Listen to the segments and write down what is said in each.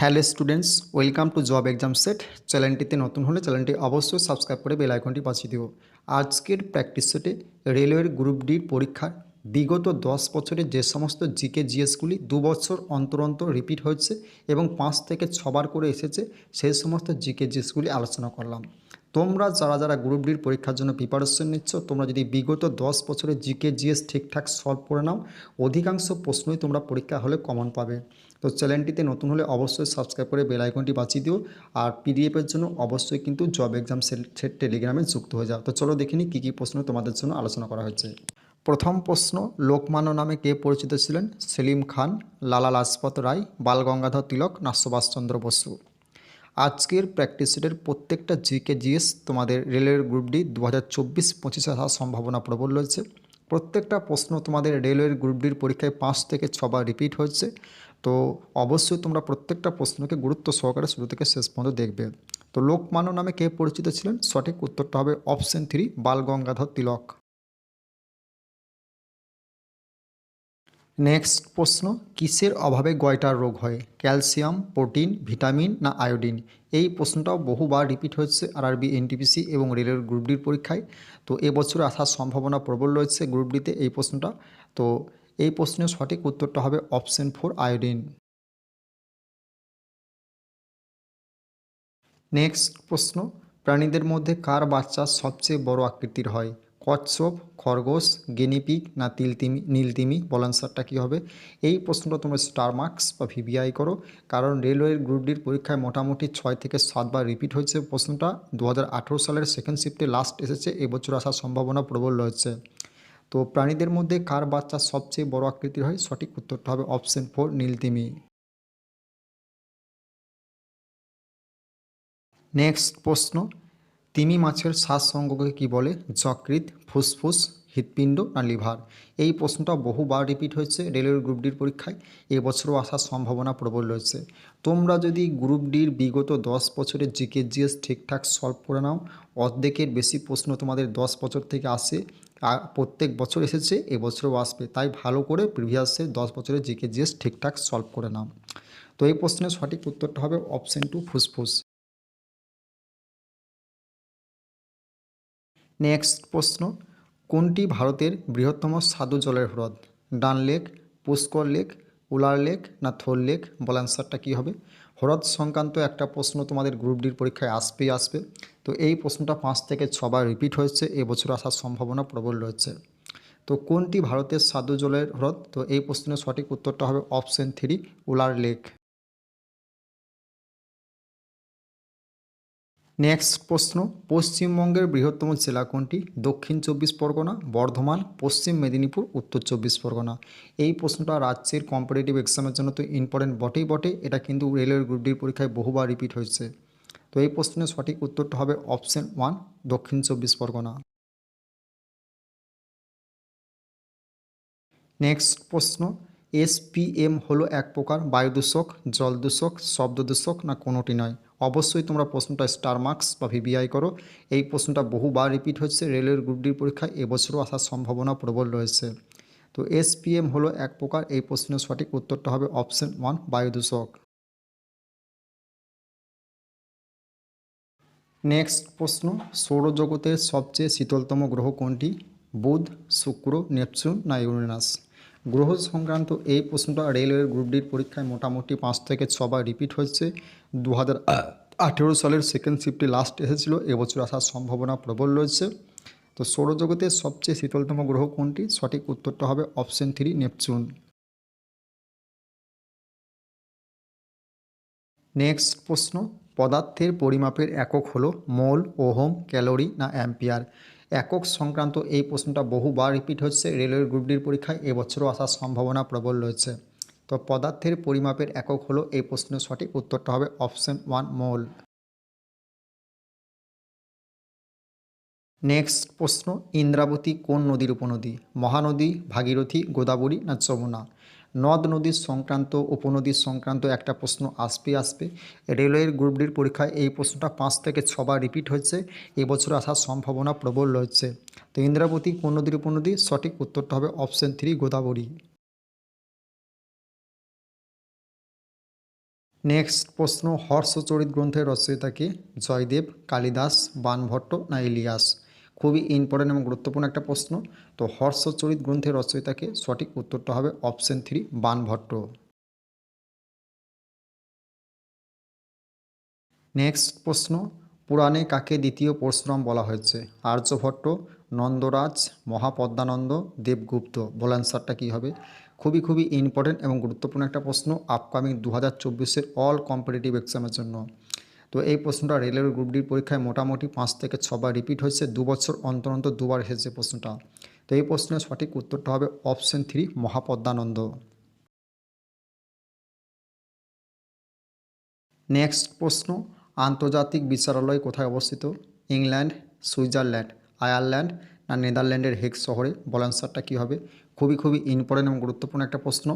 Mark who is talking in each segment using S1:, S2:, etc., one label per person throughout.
S1: Hello students, welcome to job exam set. চ্যানেলটিতে নতুন হলে চ্যানেলটি অবশ্যই সাবস্ক্রাইব করে বেল আইকনটি বাঁচিয়ে দিও। আজকের প্র্যাকটিস সেটে রেলওয়ের গ্রুপ ডি পরীক্ষার বিগত দশ বছরে যে সমস্ত জিকে, জিএসগুলি দু বছর অন্তর অন্তর রিপিট হয়েছে এবং পাঁচ থেকে ছবার করে এসেছে, সেই সমস্ত জিকে, জিএসগুলি আলোচনা করলাম। তোমরা যারা যারা গ্রুপ ডির পরীক্ষার জন্য প্রিপারেশন নিচ্ছ, তোমরা যদি বিগত দশ বছরের জিকে জিএস ঠিকঠাক সলভ করে নাও, অধিকাংশ প্রশ্নই তোমরা পরীক্ষা হলে কমন পাবে। তো চ্যানেলটিতে নতুন হলে অবশ্যই সাবস্ক্রাইব করে বেল আইকনটি বাঁচিয়ে দিও, আর পিডিএফের জন্য অবশ্যই কিন্তু জব এক্সাম সেট টেলিগ্রামে যুক্ত হয়ে যাও। তো চলো দেখে নিই কী কী প্রশ্ন তোমাদের জন্য আলোচনা করা হয়েছে প্রথম প্রশ্ন, লোকমান্য নামে কে পরিচিত ছিলেন? সেলিম খান, লালা লাজপত রায়, বাল গঙ্গাধর তিলক না সুভাষচন্দ্র বসু? আজকের প্র্যাকটিস সেটের প্রত্যেকটা জিকে জিএস তোমাদের রেলের গ্রুপ ডি দু হাজার চব্বিশ পঁচিশে আসার সম্ভাবনা প্রবল রয়েছে। প্রত্যেকটা প্রশ্ন তোমাদের রেলওয়ের গ্রুপ ডির পরীক্ষায় পাঁচ থেকে ছবার রিপিট হয়েছে। তো অবশ্যই তোমরা প্রত্যেকটা প্রশ্নকে গুরুত্ব সহকারে শুরু থেকে শেষ পর্যন্ত দেখবে। তো লোকমান্য নামে কে পরিচিত ছিলেন? সঠিক উত্তরটা হবে option three Bal Gangadhar Tilak. Next প্রশ্ন, কিসের অভাবে গয়টার রোগ হয়? ক্যালসিয়াম, প্রোটিন, ভিটামিন না আয়োডিন? এই প্রশ্নটাও বহুবার রিপিট হচ্ছে আরআরবি, এনটিপিসি এবং রেলের গ্রুপ ডির পরীক্ষায়। তো এবছর আসার সম্ভাবনা প্রবল রয়েছে গ্রুপ ডিতে এই প্রশ্নটা। তো এই প্রশ্নের সঠিক উত্তরটা হবে অপশন ফোর, আয়োডিন। নেক্সট প্রশ্ন, প্রাণীদের মধ্যে কার বাচ্চা সবচেয়ে বড় আকৃতির হয়? কচ্ছপ খরগোশ গেনিপিক না তিলতিমি, নীলতিমি বল আনসারটা কী হবে? এই প্রশ্নটা তোমরা স্টার মার্কস বা ভিভিআই করো। কারণ রেলওয়ের গ্রুপ ডির পরীক্ষায় মোটামুটি ছয় থেকে সাতবার রিপিট হয়েছে প্রশ্নটা। দু হাজার আঠেরো সালের সেকেন্ড শিফটে লাস্ট এসেছে, এবছর আসার সম্ভাবনা প্রবল রয়েছে। তো প্রাণীদের মধ্যে কার বাচ্চা সবচেয়ে বড় আকৃতির হয়? সঠিক উত্তরটা হবে অপশন ফোর, নীলতিমি। নেক্সট প্রশ্ন তিমি মাছের শ্বাস শ্বাসসঙ্গকে কী বলে? যকৃত ফুসফুস, হৃৎপিণ্ড না লিভার? এই প্রশ্নটা বহুবার রিপিট হয়েছে রেলওয়ের গ্রুপ ডির পরীক্ষায়। এবছরও আসার সম্ভাবনা প্রবল রয়েছে। তোমরা যদি গ্রুপ ডির বিগত দশ বছরের জিকে জিএস ঠিকঠাক সলভ করে নাও, অর্ধেকের বেশি প্রশ্ন তোমাদের দশ বছর থেকে আসে। প্রত্যেক বছর এসেছে এবছরও আসবে। তাই ভালো করে প্রিভিয়াসের দশ বছরের জিকে জিএস ঠিকঠাক সলভ করে নাও। তো এই প্রশ্নের সঠিক উত্তরটা হবে অপশন টু ফুসফুস। নেক্সট প্রশ্ন, কোনটি ভারতের বৃহত্তম স্বাদু জলের হ্রদ? Dal lake Pushkar lake Wular lake না থোল লেক বল অ্যান্সারটা কী হবে? হ্রদ সংক্রান্ত একটা প্রশ্ন তোমাদের গ্রুপ ডির পরীক্ষায় আসবেই আসবে। তো এই প্রশ্নটা পাঁচ থেকে ছবার রিপিট হয়েছে এবছর আসার সম্ভাবনা প্রবল রয়েছে। তো কোনটি ভারতের সাধু জলের হ্রদ? তো এই প্রশ্নের সঠিক উত্তরটা হবে option three Wular lake next প্রশ্ন, পশ্চিমবঙ্গের বৃহত্তম জেলা কোনটি? দক্ষিণ চব্বিশ পরগনা, বর্ধমান, পশ্চিম মেদিনীপুর, উত্তর চব্বিশ পরগনা। এই প্রশ্নটা রাজ্যের কম্পিটিটিভ এক্সামের জন্য তো ইম্পর্টেন্ট বটেই বটে। এটা কিন্তু রেলওয়ের গ্রুপ ডির পরীক্ষায় বহুবার রিপিট হয়েছে। তো এই প্রশ্নের সঠিক উত্তরটা হবে অপশন ওয়ান দক্ষিণ চব্বিশ পরগনা। নেক্সট প্রশ্ন এসপিএম হলো এক প্রকার বায়ু দূষক জল দূষক না কোনোটি নয়? অবশ্যই তোমরা প্রশ্নটা স্টার মার্কস বা ভিবিআই করো। এই প্রশ্নটা বহুবার রিপিট হচ্ছে, রেলের গ্রুপ ডির পরীক্ষায় এবছরও আসার সম্ভাবনা প্রবল রয়েছে। তো এসপিএম হলো এক প্রকার, এই প্রশ্নের সঠিক উত্তরটা হবে অপশন ওয়ান বায়ু দূষক নেক্সট প্রশ্ন, সৌরজগতের সবচেয়ে শীতলতম গ্রহ কোনটি? বুধ, শুক্র, নেপচুন না ইউরেনাস? গ্রহ সংক্রান্ত এই প্রশ্নটা রেলওয়ের গ্রুপ ডির পরীক্ষায় মোটামুটি পাঁচ থেকে ছবার রিপিট হচ্ছে দু হাজার আঠেরো সালের সেকেন্ড শিফটে লাস্ট এসেছিল, এবছর আসার সম্ভাবনা প্রবল রয়েছে। তো সৌরজগতের সবচেয়ে শীতলতম গ্রহ কোনটি? সঠিক উত্তরটা হবে অপশন থ্রি নেপচুন। নেক্সট প্রশ্ন, পদার্থের পরিমাপের একক হলো মোল, ওহম, ক্যালোরি না অ্যাম্পিয়ার? একক সংক্রান্ত এই প্রশ্নটা বহুবার রিপিট হচ্ছে। রেলওয়ের গ্রুপ ডির পরীক্ষায় এবছরও আসার সম্ভাবনা প্রবল রয়েছে। তো পদার্থের পরিমাপের একক হলো এই প্রশ্নের সঠিক উত্তরটা হবে অপশন ওয়ান মোল নেক্সট প্রশ্ন, ইন্দ্রাবতী কোন নদীর উপনদী? মহানদী, ভাগীরথী, গোদাবরী না যমুনা? নদ নদীর সংক্রান্ত উপনদীর সংক্রান্ত একটা প্রশ্ন আসবে আসবে। রেলওয়ের গ্রুপ ডির পরীক্ষায় এই প্রশ্নটা পাঁচ থেকে ছবার রিপিট হচ্ছে এবছর আসার সম্ভাবনা প্রবল রয়েছে। তো ইন্দ্রাবতী, কোন নদীর উপনদী? সঠিক উত্তরটা হবে অপশন থ্রি, গোদাবরী। নেক্সট প্রশ্ন, হর্ষচরিত গ্রন্থের রচয়িতাকে জয়দেব, কালিদাস, বানভট্ট না ইলিয়াস? খুবই ইম্পর্টেন্ট এবং গুরুত্বপূর্ণ একটা প্রশ্ন। তো হর্ষচরিত গ্রন্থের রচয়িতাকে সঠিক উত্তরটা হবে অপশন থ্রি বানভট্ট। নেক্সট প্রশ্ন, পুরাণে কাকে দ্বিতীয় পরশুরাম বলা হয়েছে? আর্যভট্ট, নন্দরাজ, মহাপদ্মানন্দ, দেবগুপ্ত। বল অ্যান্সারটা কী হবে? খুবই খুবই ইম্পর্টেন্ট এবং গুরুত্বপূর্ণ একটা প্রশ্ন আপকামিং দু হাজার চব্বিশের অল কম্পিটিটিভ এক্সামের জন্য। তো এই প্রশ্নটা রেলের গ্রুপ ডির পরীক্ষায় মোটামুটি পাঁচ থেকে ছবার রিপিট হয়েছে, দু বছর অন্তর অন্তর দুবার এসেছে প্রশ্নটা। তো এই প্রশ্নের সঠিক উত্তরটা হবে অপশন থ্রি মহাপদ্মানন্দ। নেক্সট প্রশ্ন, আন্তর্জাতিক বিচারালয় কোথায় অবস্থিত? ইংল্যান্ড, সুইজারল্যান্ড, আয়ারল্যান্ড না নেদারল্যান্ডের হেগ শহরে? বল অ্যান্সারটা কী হবে? খুবই খুবই ইম্পর্টেন্ট এবং গুরুত্বপূর্ণ একটা প্রশ্ন।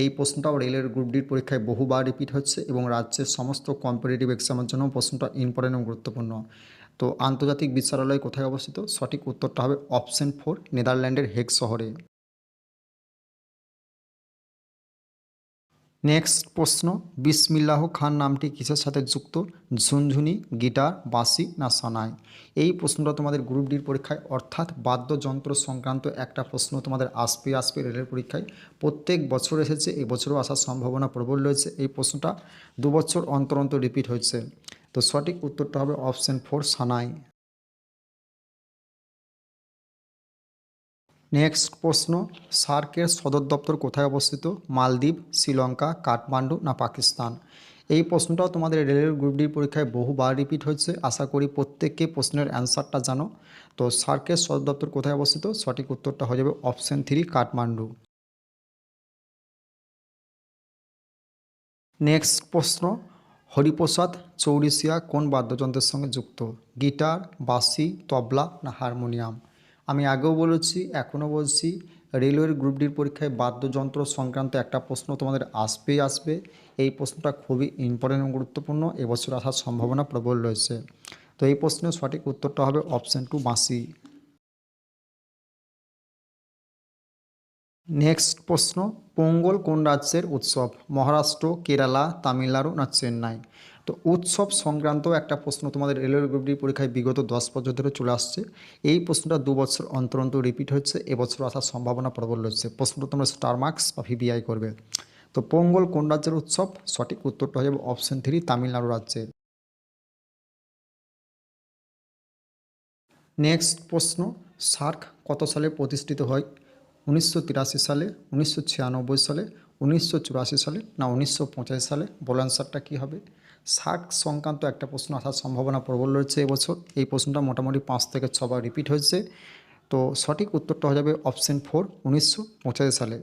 S1: এই প্রশ্নটাও রেলের গ্রুপ ডির পরীক্ষায় বহুবার রিপিট হচ্ছে এবং রাজ্যের সমস্ত কম্পিটিটিভ এক্সামের জন্য প্রশ্নটা ইম্পর্টেন্ট এবং গুরুত্বপূর্ণ। তো আন্তর্জাতিক বিচারালয় কোথায় অবস্থিত? সঠিক উত্তরটা হবে অপশন ফোর নেদারল্যান্ডের হেগ শহরে। নেক্সট প্রশ্ন, বিসমিল্লাহ খান নামটি কিসের সাথে যুক্ত? ঝুনঝুনি, গিটার, বাঁশি না সানাই? এই প্রশ্নটা তোমাদের গ্রুপ ডির পরীক্ষায়, অর্থাৎ বাদ্যযন্ত্র সংক্রান্ত একটা প্রশ্ন তোমাদের আসবে আসবে রেলের পরীক্ষায়। প্রত্যেক বছর এসেছে, এই বছরও আসার সম্ভাবনা প্রবল রয়েছে। এই প্রশ্নটা দু বছর অন্তর অন্তর রিপিট হয়েছে। তো সঠিক উত্তরটা হবে অপশন ফোর সানাই। নেক্সট প্রশ্ন, সার্কের সদর দপ্তর কোথায় অবস্থিত? মালদ্বীপ, শ্রীলঙ্কা, কাঠমান্ডু না পাকিস্তান? এই প্রশ্নটাও তোমাদের রেলের গ্রুপ ডি পরীক্ষায় বহুবার রিপিট হয়েছে। আশা করি প্রত্যেককে প্রশ্নের অ্যান্সারটা জানো। তো সার্কের সদর দপ্তর কোথায় অবস্থিত? সঠিক উত্তরটা হয়ে যাবে অপশন থ্রি কাঠমান্ডু। নেক্সট প্রশ্ন, হরিপ্রসাদ চৌরিশিয়া কোন বাদ্যযন্ত্রের সঙ্গে যুক্ত? গিটার, বাঁশি, তবলা না হারমোনিয়াম? আমি আগেও বলেছি, এখনও বলছি, রেলওয়ের গ্রুপ ডির পরীক্ষায় বাদ্যযন্ত্র সংক্রান্ত একটা প্রশ্ন তোমাদের আসবেই আসবে। এই প্রশ্নটা খুবই ইম্পর্টেন্ট এবং গুরুত্বপূর্ণ, এবছর আসার সম্ভাবনা প্রবল রয়েছে। তো এই প্রশ্নের সঠিক উত্তরটা হবে অপশন টু বাঁশি। নেক্সট প্রশ্ন, পোঙ্গল কোন রাজ্যের উৎসব? মহারাষ্ট্র, কেরালা, তামিলনাড়ু না চেন্নাই? তো উৎসব সংক্রান্ত একটা প্রশ্ন তোমাদের রেলওয়ে গ্রুপ ডি পরীক্ষায় বিগত দশ বছর ধরে চলে আসছে। এই প্রশ্নটা দু বছর অন্তর অন্তর রিপিট হচ্ছে এবছর আসার সম্ভাবনা প্রবল রয়েছে। প্রশ্নটা তোমরা স্টার মার্কস বা ভিবিআই করবে। তো পোঙ্গল কোন রাজ্যের উৎসব? সঠিক উত্তরটা হয়ে যাবে অপশন থ্রি তামিলনাড়ু রাজ্যে। নেক্সট প্রশ্ন, সার্ক কত সালে প্রতিষ্ঠিত হয়? উনিশশো তিরাশি সালে, উনিশশো ছিয়ানব্বই সালে, উনিশশো চুরাশি সালে না উনিশশো পঁচাশি সালে? বল অ্যান্সারটা কী হবে? শাক সংক্রান্ত একটা প্রশ্ন আসার সম্ভাবনা প্রবল রয়েছে এবছর। এই প্রশ্নটা মোটামুটি পাঁচ থেকে ছবার রিপিট হয়েছে। তো সঠিক উত্তরটা হয়ে যাবে অপশন ফোর, উনিশশো পঁচাশি সালে।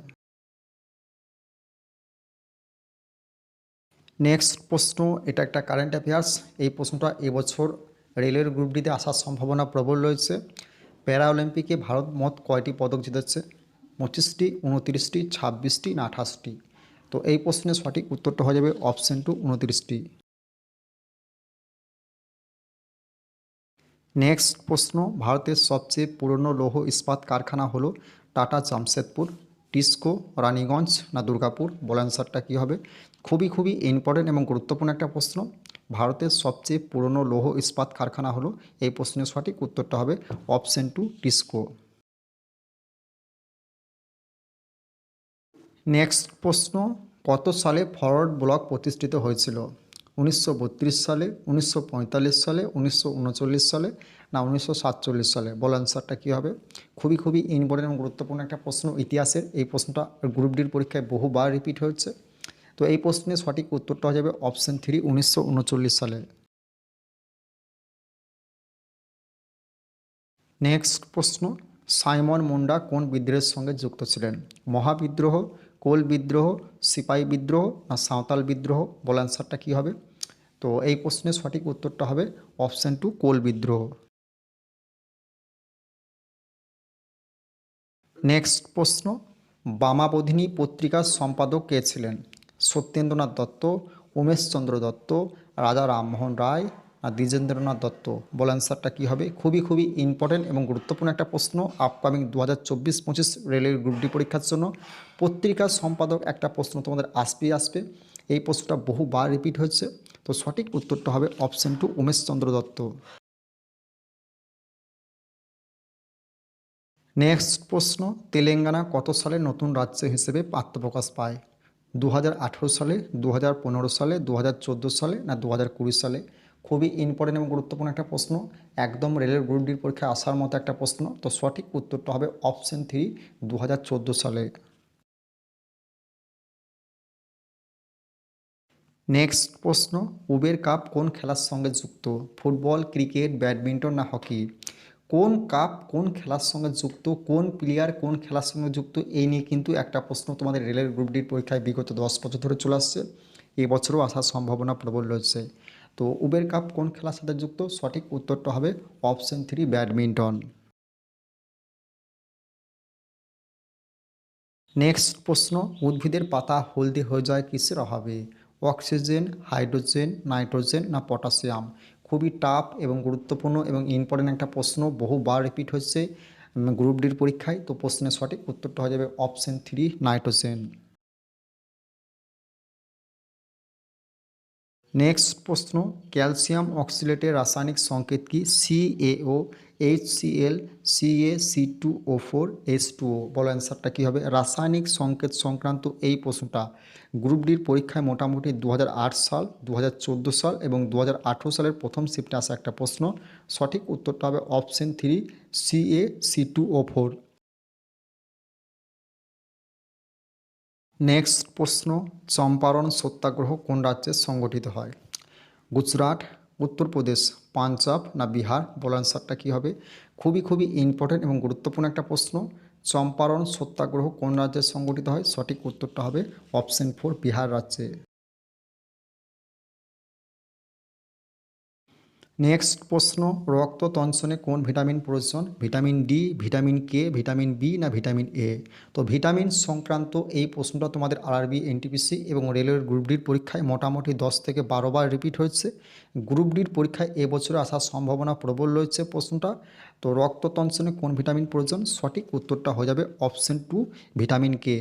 S1: নেক্সট প্রশ্ন, এটা একটা কারেন্ট অ্যাফেয়ার্স এই প্রশ্নটা এবছর রেলের গ্রুপ ডিতে আসার সম্ভাবনা প্রবল রয়েছে। প্যারা অলিম্পিকে ভারত মোট কয়টি পদক জিতেছে? পঁচিশটি, উনতিরিশটি, ছাব্বিশটি না আঠাশটি? তো এই প্রশ্নের সঠিক উত্তরটা হয়ে যাবে অপশন টু, উনতিরিশটি। নেক্সট প্রশ্ন, ভারতের সবচেয়ে পুরনো লৌহ ইস্পাত কারখানা হলো টাটা জামশেদপুর টিস্কো রানীগঞ্জ না দুর্গাপুর? বল অ্যান্সারটা কী হবে? খুবই খুবই ইম্পর্টেন্ট এবং গুরুত্বপূর্ণ একটা প্রশ্ন। ভারতের সবচেয়ে পুরনো লৌহ ইস্পাত কারখানা হলো, এই প্রশ্নের সঠিক উত্তরটা হবে অপশন টু টিস্কো নেক্সট প্রশ্ন, কত সালে ফরওয়ার্ড ব্লক প্রতিষ্ঠিত হয়েছিল? উনিশশো বত্রিশ সালে, উনিশশো পঁয়তাল্লিশ সালে, উনিশশো উনচল্লিশ সালে না, উনিশশো সাতচল্লিশ সালে? বল অ্যান্সারটা কী হবে? খুবই খুবই ইম্পর্টেন্ট এবং গুরুত্বপূর্ণ একটা প্রশ্ন ইতিহাসের। এই প্রশ্নটা গ্রুপ ডির পরীক্ষায় বহুবার রিপিট হয়েছে। তো এই প্রশ্নের সঠিক উত্তরটা হয়ে যাবে অপশন থ্রি উনিশশো উনচল্লিশ সালে। নেক্সট প্রশ্ন, সাইমন মুন্ডা কোন বিদ্রোহের সঙ্গে যুক্ত ছিলেন? মহাবিদ্রোহ কোল বিদ্রোহ সিপাহী বিদ্রোহ না সাঁওতাল বিদ্রোহ? বল অ্যান্সারটা কী হবে? তো এই প্রশ্নের সঠিক উত্তরটা হবে অপশান টু কোল বিদ্রোহ। নেক্সট প্রশ্ন, বামাবোধিনী পত্রিকার সম্পাদক কে ছিলেন? সত্যেন্দ্রনাথ দত্ত, উমেশচন্দ্র দত্ত, রাজা রামমোহন রায় আর দ্বিজেন্দ্রনাথ দত্ত। বল অ্যান্সারটা কী হবে? খুবই খুবই ইম্পর্টেন্ট এবং গুরুত্বপূর্ণ একটা প্রশ্ন। আপকামিং দু হাজার চব্বিশ পঁচিশ রেলের গ্রুপ ডি পরীক্ষার জন্য পত্রিকার সম্পাদক একটা প্রশ্ন তোমাদের আসবেই আসবে। এই প্রশ্নটা বহুবার রিপিট হয়েছে। তো সঠিক উত্তরটা হবে option two Umesh Chandra Dutta. Next প্রশ্ন, তেলেঙ্গানা কত সালে নতুন রাজ্য হিসেবে আত্মপ্রকাশ পায়? দু হাজার আঠেরো সালে দু হাজার পনেরো সালে দু হাজার চোদ্দ সালে না দু হাজার কুড়ি সালে? খুবই ইম্পর্টেন্ট এবং গুরুত্বপূর্ণ একটা প্রশ্ন। একদম রেলের গ্রুপ ডির পরীক্ষায় আসার মতো একটা প্রশ্ন। তো সঠিক উত্তরটা হবে অপশন থ্রি দু হাজার সালে। নেক্সট প্রশ্ন, উবের কাপ কোন খেলার সঙ্গে যুক্ত? ফুটবল, ক্রিকেট, ব্যাডমিন্টন না হকি? কোন কাপ কোন খেলার সঙ্গে যুক্ত? কোন প্লেয়ার কোন খেলার সঙ্গে যুক্ত? এই নিয়ে কিন্তু একটা প্রশ্ন তোমাদের রেলের গ্রুপ ডির পরীক্ষায় বিগত দশ বছর ধরে চলে আসছে। এবছরও আসার সম্ভাবনা প্রবল রয়েছে। তো উবের কাপ কোন খেলার সাথে যুক্ত? সঠিক উত্তরটা হবে অপশন থ্রি ব্যাডমিন্টন। নেক্সট প্রশ্ন, উদ্ভিদের পাতা হলদে হয়ে যায় কিসের অভাবে? অক্সিজেন, হাইড্রোজেন, নাইট্রোজেন না পটাশিয়াম? খুবই টাফ এবং গুরুত্বপূর্ণ এবং ইম্পর্টেন্ট একটা প্রশ্ন, বহুবার রিপিট হচ্ছে গ্রুপ ডির পরীক্ষায়। তো প্রশ্নের সঠিক উত্তরটা হয়ে যাবে অপশন থ্রি নাইট্রোজেন। নেক্সট প্রশ্ন, ক্যালসিয়াম অক্সিলেটের রাসায়নিক সংকেত কি? CAO H CL CA C two O four H two O বলো অ্যান্সারটা কী হবে? রাসায়নিক সংকেত সংক্রান্ত এই প্রশ্নটা গ্রুপ ডির পরীক্ষায় মোটামুটি দু হাজার আট সাল দু হাজার চোদ্দ সাল এবং দু হাজার আঠেরো সালের প্রথম শিফটে আসা একটা প্রশ্ন। সঠিক উত্তরটা হবে option three CA C two O four next প্রশ্ন, চম্পারণ সত্যাগ্রহ কোন রাজ্যে সংগঠিত হয়? গুজরাট, উত্তরপ্রদেশ, পাঞ্জাব না বিহার? বল আনসারটা কী হবে? খুবই খুবই ইম্পর্টেন্ট এবং গুরুত্বপূর্ণ একটা প্রশ্ন। চম্পারণ সত্যাগ্রহ কোন রাজ্যে সংগঠিত হয়? সঠিক উত্তরটা হবে অপশন ফোর বিহার রাজ্যে। নেক্সট প্রশ্ন, রক্ত তঞ্চনে কোন ভিটামিন প্রয়োজন? Vitamin D, vitamin K, vitamin B না ভিটামিন এ? তো ভিটামিন সংক্রান্ত এই প্রশ্নটা তোমাদের আরআরবি এনটিপিসি এবং রেলওয়ের গ্রুপ ডির পরীক্ষায় মোটামুটি দশ থেকে বারো বার রিপিট হয়েছে। গ্রুপ ডির পরীক্ষায় এবছরে আসার সম্ভাবনা প্রবল রয়েছে প্রশ্নটা। তো রক্ত তঞ্চনে কোন ভিটামিন প্রয়োজন? সঠিক উত্তরটা হয়ে যাবে option two, vitamin K.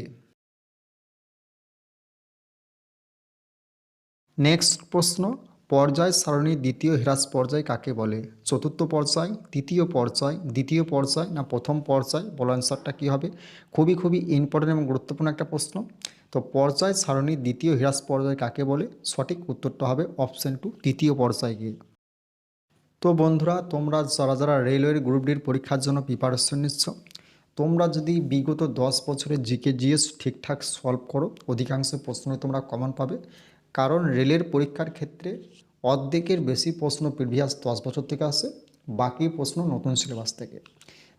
S1: Next প্রশ্ন পর্যায় সারণীর দ্বিতীয় হ্রাস পর্যায় কাকে বলে? চতুর্থ পর্যায়, তৃতীয় পর্যায়, দ্বিতীয় পর্যায় না প্রথম পর্যায়? বলো অ্যান্সারটা কী হবে? খুবই খুবই ইম্পর্টেন্ট এবং গুরুত্বপূর্ণ একটা প্রশ্ন। তো পর্যায় সারণীর দ্বিতীয় হ্রাস পর্যায় কাকে বলে? সঠিক উত্তরটা হবে অপশান টু তৃতীয় পর্যায়কে তো বন্ধুরা, তোমরা যারা যারা রেলওয়ের গ্রুপ ডির পরীক্ষার জন্য প্রিপারেশন নিচ্ছ, তোমরা যদি বিগত দশ বছরের জিকে জিএস ঠিকঠাক সলভ করো, অধিকাংশ প্রশ্ন তোমরা কমন পাবে। কারণ রেলের পরীক্ষার ক্ষেত্রে অর্ধেকের বেশি প্রশ্ন প্রিভিয়াস দশ বছর থেকে আসে, বাকি প্রশ্ন নতুন সিলেবাস থেকে।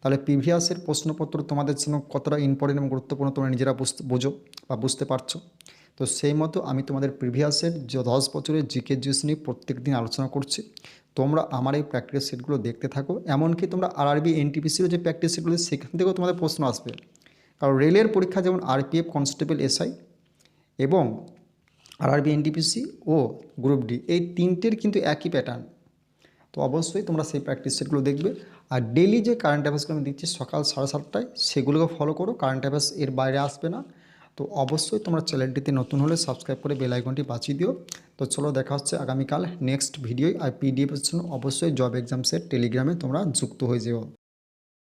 S1: তাহলে প্রিভিয়াসের প্রশ্নপত্র তোমাদের জন্য কতটা ইম্পর্টেন্ট এবং গুরুত্বপূর্ণ তোমরা নিজেরা বুঝতে, বোঝো বা বুঝতে পারছ। তো সেই মতো আমি তোমাদের প্রিভিয়াসের যে দশ বছরের জিকে জিএস নিয়ে প্রত্যেক দিন আলোচনা করছি। তোমরা আমার এই প্র্যাকটিস সেটগুলো দেখতে থাকো, এমনকি তোমরা আরআরবি এনটিপিসিরও যে প্র্যাকটিস সেটগুলো সেখান থেকেও তোমাদের প্রশ্ন আসবে। কারণ রেলের পরীক্ষা যেমন আরপিএফ কনস্টেবল এসআই এবং আরআরবি এনটিপিসি ও গ্রুপ ডি এই তিনটের কিন্তু একই প্যাটার্ন তো অবশ্যই তোমরা সেই প্র্যাকটিস সেটগুলো দেখবে। আর ডেলি যে কারেন্ট অ্যাফেয়ার্সগুলো আমি দিচ্ছি সকাল সাড়ে সাতটায়, সেগুলোকে ফলো করো কারেন্ট অ্যাফেয়ার্স এর বাইরে আসবে না। তো অবশ্যই তোমরা চ্যানেলটিতে নতুন হলে সাবস্ক্রাইব করে বেল আইকনটি বাঁচিয়ে দিও। তো চলো দেখা হচ্ছে আগামীকাল নেক্সট ভিডিওয় আর পিডিএফের জন্য অবশ্যই জব এক্সাম সেট টেলিগ্রামে তোমরা যুক্ত হয়ে যেও।